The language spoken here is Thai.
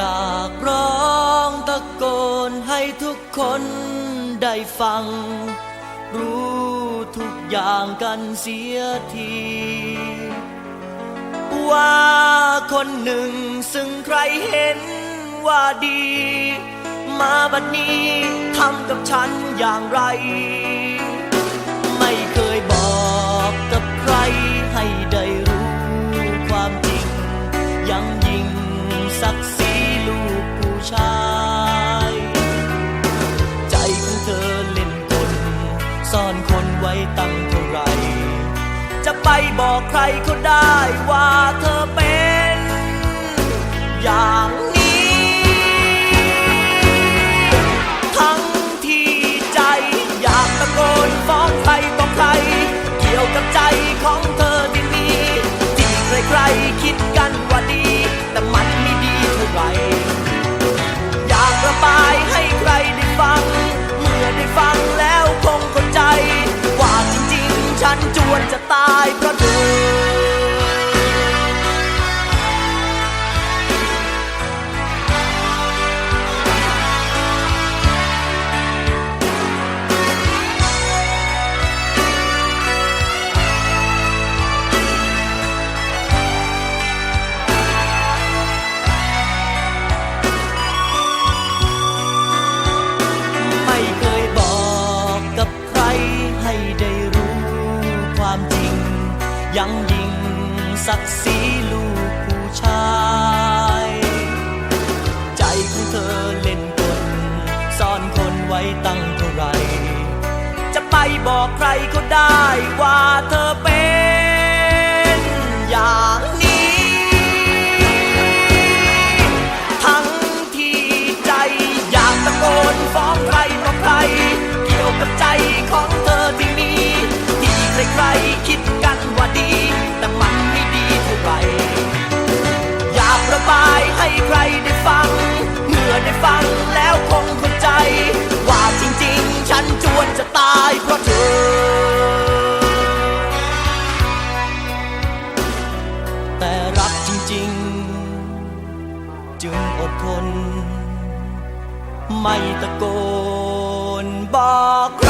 อยากร้องตะโกนให้ทุกคนได้ฟัง รู้ทุกอย่างกันเสียที ว่าคนหนึ่งซึ่งใครเห็นว่าดี มาบัดนี้ทำกับฉันอย่างไร บอกใครก็ได้ว่าเธอเป็น อย่าง ยังยิ่งศักดิ์ศรีลูกผู้ชาย ใจของเธอเล่นกลซ่อนคนไว้ตั้งเท่าไร จะไปบอกใครก็ได้ว่าเธอเป็น จริง ๆ จึงอดทน ไม่ตะโกนบอก